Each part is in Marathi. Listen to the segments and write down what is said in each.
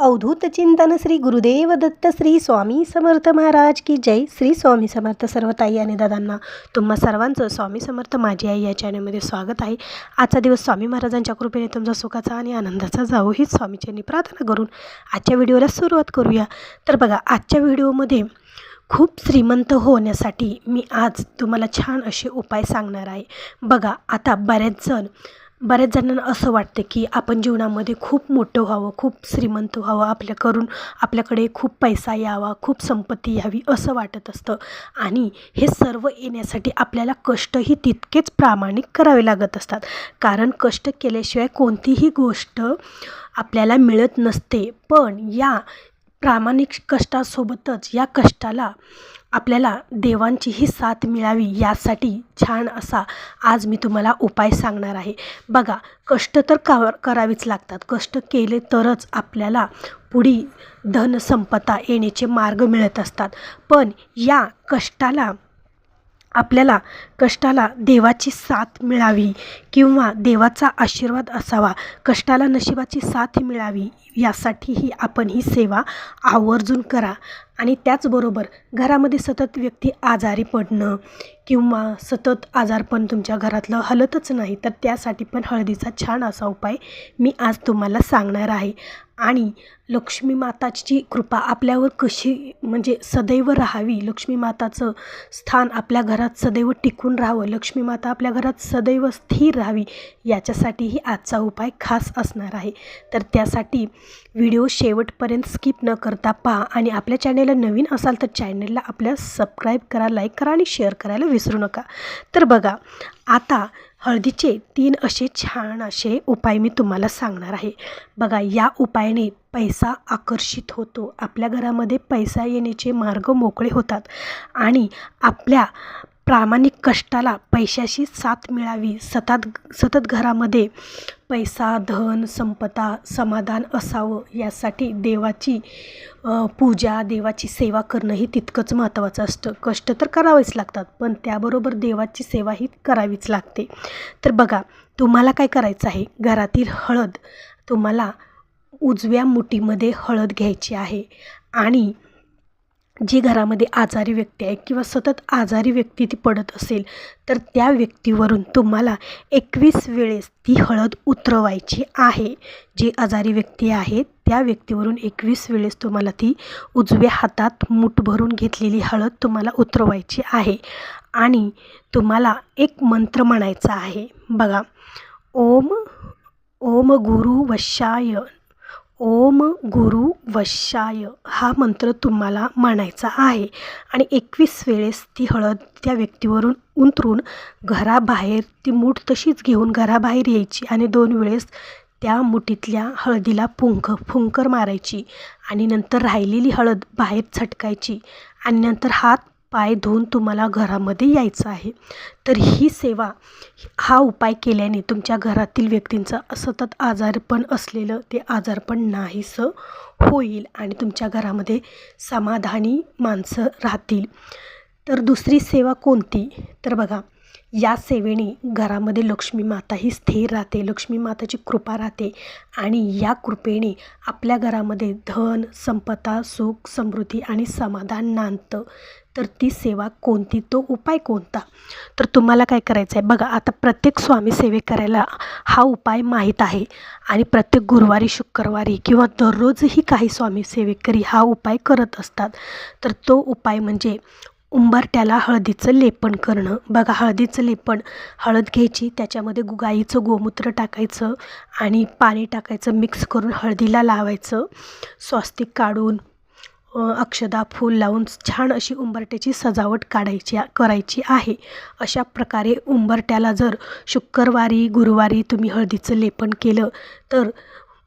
अवधूत चिंतन श्री गुरुदेव दत्त श्री स्वामी समर्थ महाराज की जय. श्री स्वामी समर्थ सर्व ताई आणि दादांना तुम्हा सर्वांचं स्वामी समर्थ माझी आई या चॅनलमध्ये स्वागत आहे. आजचा दिवस स्वामी महाराजांच्या कृपेने तुमचा सुखाचा आणि आनंदाचा जावो हीच स्वामीच्यांनी प्रार्थना करून आजच्या व्हिडिओला सुरुवात करूया. तर बघा आजच्या व्हिडिओमध्ये खूप श्रीमंत होण्यासाठी मी आज तुम्हाला छान असे उपाय सांगणार आहे. बघा आता बऱ्याच जण बऱ्याच जणांना असं वाटतं की आपण जीवनामध्ये खूप मोठं व्हावं खूप श्रीमंत व्हावं आपल्या करून आपल्याकडे खूप पैसा यावा खूप संपत्ती यावी असं वाटत असतं. आणि हे सर्व येण्यासाठी आपल्याला कष्टही तितकेच प्रामाणिक करावे लागत असतात. कारण कष्ट केल्याशिवाय कोणतीही गोष्ट आपल्याला मिळत नसते. पण या प्रामाणिक कष्टासोबतच या कष्टाला आपल्याला देवांचीही साथ मिळावी यासाठी छान असा आज मी तुम्हाला उपाय सांगणार आहे. बघा कष्ट तर का करावीच लागतात. कष्ट केले तरच आपल्याला पुढी धनसंपदा येण्याचे मार्ग मिळत असतात. पण या कष्टाला आपल्याला कष्टाला देवाची साथ मिळावी किंवा देवाचा आशीर्वाद असावा कष्टाला नशिबाची साथ मिळावी यासाठीही आपण ही सेवा आवर्जून करा. आणि त्याचबरोबर घरामध्ये सतत व्यक्ती आजारी पडणं किंवा सतत आजारपण तुमच्या घरातलं हलतच नाही तर त्यासाठी पण हळदीचा छान असा उपाय मी आज तुम्हाला सांगणार आहे. आणि लक्ष्मी माताची कृपा आपल्यावर कशी म्हणजे सदैव राहावी लक्ष्मी माताचं स्थान आपल्या घरात सदैव टिकून राहावं लक्ष्मी माता आपल्या घरात सदैव स्थिर राहावी याच्यासाठीही आजचा उपाय खास असणार आहे. तर त्यासाठी व्हिडिओ शेवटपर्यंत स्किप न करता पहा आणि आपल्या चॅनेलला नवीन असाल तर चॅनेलला आपल्या सबस्क्राईब करा लाईक करा आणि शेअर करायला विसरू नका. तर बघा आता हळदीचे तीन असे छान असे उपाय मी तुम्हाला सांगणार आहे. बघा या उपायाने पैसा आकर्षित होतो. आपल्या घरामध्ये पैसा येण्याचे मार्ग मोकळे होतात आणि आपल्या प्रामाणिक कष्टाला पैशाशी साथ मिळावी. सतत सतत घरामध्ये पैसा धन संपदा समाधान असावं यासाठी देवाची पूजा देवाची सेवा करणं हे तितकंच महत्त्वाचं असतं. कष्ट तर करावेच लागतात पण त्याबरोबर देवाची सेवाही करावीच लागते. तर बघा तुम्हाला काय करायचं आहे? घरातील हळद तुम्हाला उजव्या मुठीमध्ये हळद घ्यायची आहे आणि जी घरामध्ये आजारी व्यक्ती आहे किंवा सतत आजारी व्यक्ती ती पडत असेल तर त्या व्यक्तीवरून तुम्हाला एकवीस वेळेस ती हळद उतरवायची आहे. जी आजारी व्यक्ती आहे त्या व्यक्तीवरून एकवीस वेळेस तुम्हाला ती उजव्या हातात मूठ भरून घेतलेली हळद तुम्हाला उतरवायची आहे. आणि तुम्हाला एक मंत्र म्हणायचा आहे. बघा ओम ओम गुरु वशाय ओम गुरु वशाय हा मंत्र तुम्हाला म्हणायचा आहे. आणि एकवीस वेळेस ती हळद त्या व्यक्तीवरून उंतरून घराबाहेर ती मूठ तशीच घेऊन घराबाहेर यायची आणि दोन वेळेस त्या मुठीतल्या हळदीला फुंक फुंकर मारायची आणि नंतर राहिलेली हळद बाहेर छटकायची आणि नंतर हात पाय धुवून तुम्हाला घरामध्ये यायचं आहे. तर ही सेवा हा उपाय केल्याने तुमच्या घरातील व्यक्तींचं सतत आजारपण असलेलं ते आजारपण नाहीसं होईल आणि तुमच्या घरामध्ये समाधानी माणसं राहतील. तर दुसरी सेवा कोणती? तर बघा या सेवेने घरामध्ये लक्ष्मी माता ही स्थिर राहते लक्ष्मी माताची कृपा राहते आणि या कृपेने आपल्या घरामध्ये धन संपदा सुख समृद्धी आणि समाधान नांदतं. तर ती सेवा कोणती? तो उपाय कोणता? तर तुम्हाला काय करायचं आहे? बघा आता प्रत्येक स्वामी सेवे करायला हा उपाय माहीत आहे आणि प्रत्येक गुरुवारी शुक्रवारी किंवा दररोजही काही स्वामी सेवेकरी हा उपाय करत असतात. तर तो उपाय म्हणजे उंबरट्याला हळदीचं लेपन करणं. बघा हळदीचं लेपन हळद घ्यायची त्याच्यामध्ये गाईचं गोमूत्र टाकायचं आणि पाणी टाकायचं मिक्स करून हळदीला लावायचं. स्वस्तिक काढून अक्षदा फूल लावून छान अशी उंबरट्याची सजावट काढायची करायची आहे. अशा प्रकारे उंबरट्याला जर शुक्रवारी गुरुवारी तुम्ही हळदीचं लेपन केलं तर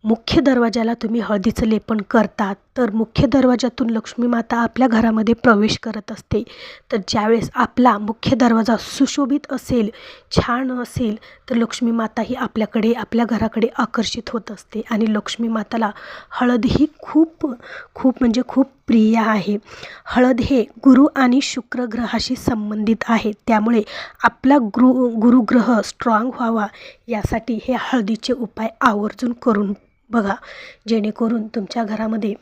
मुख्य दरवाजाला तुम्ही हळदीचं लेपन करतात तर मुख्य दरवाजातून लक्ष्मी माता आपल्या घरामध्ये प्रवेश करत असते. तर ज्यावेळेस आपला मुख्य दरवाजा सुशोभित असेल छान असेल तर लक्ष्मी माता ही आपल्याकडे आपल्या घराकडे आकर्षित होत असते आणि लक्ष्मी माताला हळद ही खूप खूप म्हणजे खूप प्रिय आहे. हळद हे गुरु आणि शुक्र ग्रहाशी संबंधित आहे त्यामुळे आपला गुरु गुरुग्रह स्ट्रॉंग व्हावा यासाठी हे हळदीचे उपाय आवर्जून करून बघा जेणेकरून तुमच्या घरामध्ये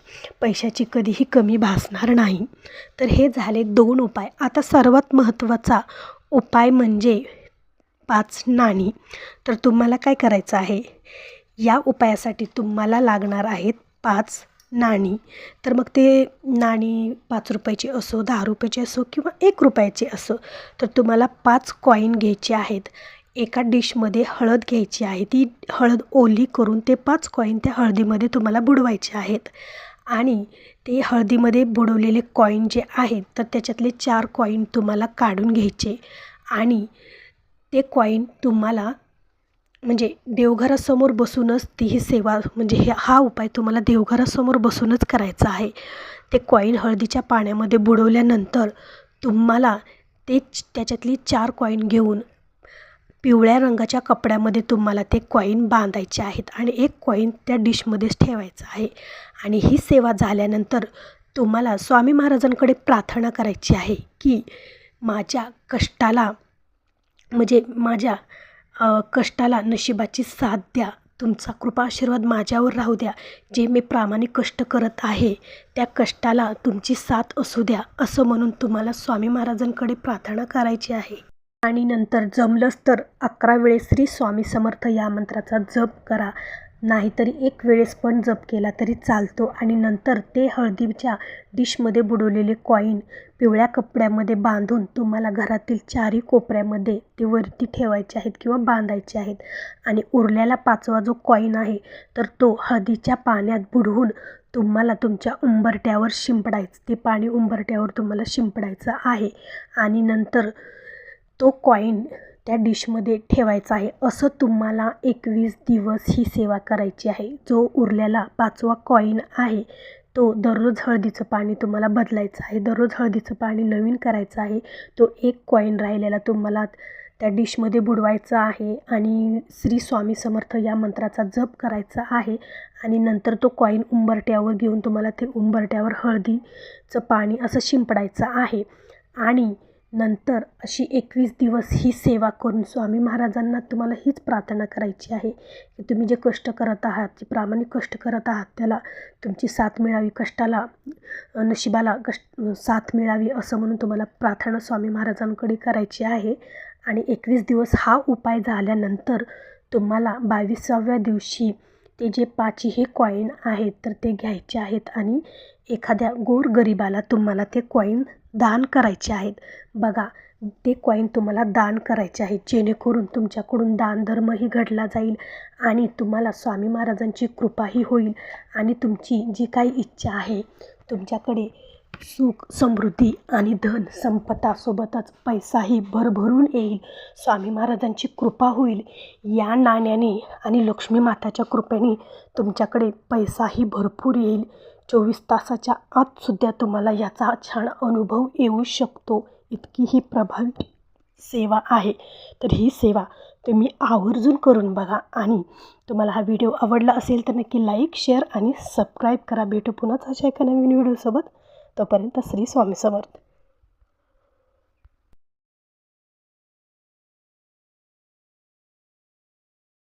पैशाची कधीही कमी भासणार नाही. तर हे झाले दोन उपाय. आता सर्वात महत्त्वाचा उपाय म्हणजे पाच नाणी. तर तुम्हाला काय करायचं आहे? या उपायासाठी तुम्हाला लागणार आहेत पाच नाणी. तर मग ते नाणी पाच रुपयाची असो दहा रुपयाची असो किंवा एक रुपयाची असो तर तुम्हाला पाच कॉईन घ्यायचे आहेत. एका डिशमध्ये हळद घ्यायची आहे. ती हळद ओली करून ते पाच कॉईन त्या हळदीमध्ये तुम्हाला बुडवायचे आहेत. आणि ते हळदीमध्ये बुडवलेले कॉईन जे आहेत तर त्याच्यातले चार कॉईन तुम्हाला काढून घ्यायचे. आणि ते कॉईन तुम्हाला म्हणजे देवघरासमोर बसूनच ती ही सेवा म्हणजे हे हा उपाय तुम्हाला देवघरासमोर बसूनच करायचा आहे. ते कॉईन हळदीच्या पाण्यामध्ये बुडवल्यानंतर तुम्हाला ते त्याच्यातली चार कॉईन घेऊन पिवळ्या रंगाच्या कपड्यामध्ये तुम्हाला ते कॉईन बांधायचे आहेत आणि एक कॉईन त्या डिशमध्येच ठेवायचं आहे. आणि ही सेवा झाल्यानंतर तुम्हाला स्वामी महाराजांकडे प्रार्थना करायची आहे की माझ्या कष्टाला म्हणजे माझ्या कष्टाला नशिबाची साथ द्या. तुमचा कृपा आशीर्वाद माझ्यावर राहू द्या. जे मी प्रामाणिक कष्ट करत आहे त्या कष्टाला तुमची साथ असू द्या असं म्हणून तुम्हाला स्वामी महाराजांकडे प्रार्थना करायची आहे. आणि नंतर जमलंच तर अकरा वेळेस श्री स्वामी समर्थ या मंत्राचा जप करा. नाहीतरी एक वेळेस पण जप केला तरी चालतो. आणि नंतर ते हळदीच्या डिशमध्ये बुडवलेले कॉईन पिवळ्या कपड्यामध्ये बांधून तुम्हाला घरातील चारही कोपऱ्यामध्ये ते वरती ठेवायचे आहेत किंवा बांधायचे आहेत. आणि उरलेला पाचवा जो कॉईन आहे तर तो हळदीच्या पाण्यात बुडवून तुम्हाला तुमच्या उंबरट्यावर शिंपडायचं. ते पाणी उंबरट्यावर तुम्हाला शिंपडायचं आहे. आणि नंतर तो कॉईन त्या डिशमध्ये ठेवायचा आहे. असं तुम्हाला एकवीस दिवस ही सेवा करायची आहे. जो उरलेला पाचवा कॉईन आहे तो दररोज हळदीचं पाणी तुम्हाला बदलायचं आहे. दररोज हळदीचं पाणी नवीन करायचं आहे. तो एक कॉईन राहिलेला तुम्हाला त्या डिशमध्ये बुडवायचा आहे आणि श्री स्वामी समर्थ या मंत्राचा जप करायचा आहे आणि नंतर तो कॉईन उंबरट्यावर घेऊन तुम्हाला ते उंबरट्यावर हळदीचं पाणी असं शिंपडायचं आहे. आणि नंतर अशी एकवीस दिवस ही सेवा करून स्वामी महाराजांना तुम्हाला हीच प्रार्थना करायची आहे की तुम्ही जे कष्ट करत आहात जे प्रामाणिक कष्ट करत आहात त्याला तुमची साथ मिळावी कष्टाला नशिबाला कष्ट साथ मिळावी असं म्हणून तुम्हाला प्रार्थना स्वामी महाराजांकडे करायची आहे. आणि एकवीस दिवस हा उपाय झाल्यानंतर तुम्हाला बावीसाव्या दिवशी ते जे पाचही कॉईन आहेत तर ते घ्यायचे आहेत आणि एखाद्या गोरगरिबाला तुम्हाला ते कॉईन दान करायचे आहेत. बघा ते कॉईन तुम्हाला दान करायचे आहेत. जेणेकरून तुमच्याकडून दानधर्मही घडला जाईल आणि तुम्हाला स्वामी महाराजांची कृपाही होईल आणि तुमची जी काही इच्छा आहे तुमच्याकडे सुख समृद्धी आणि धन संपतासोबतच पैसाही भरभरून येईल. स्वामी महाराजांची कृपा होईल. या नाण्याने आणि लक्ष्मी माताच्या कृपेने तुमच्याकडे पैसाही भरपूर येईल. चोवीस तासाच्या आतसुद्धा तुम्हाला याचा छान अनुभव येऊ शकतो. इतकी ही प्रभावी सेवा आहे. तर ही सेवा तुम्ही आवर्जून करून बघा आणि तुम्हाला हा व्हिडिओ आवडला असेल तर नक्की लाईक शेअर आणि सबस्क्राईब करा. भेटू पुन्हाच अशा एका नवीन व्हिडिओसोबत. तोपर्यंत श्री स्वामी समर्थ.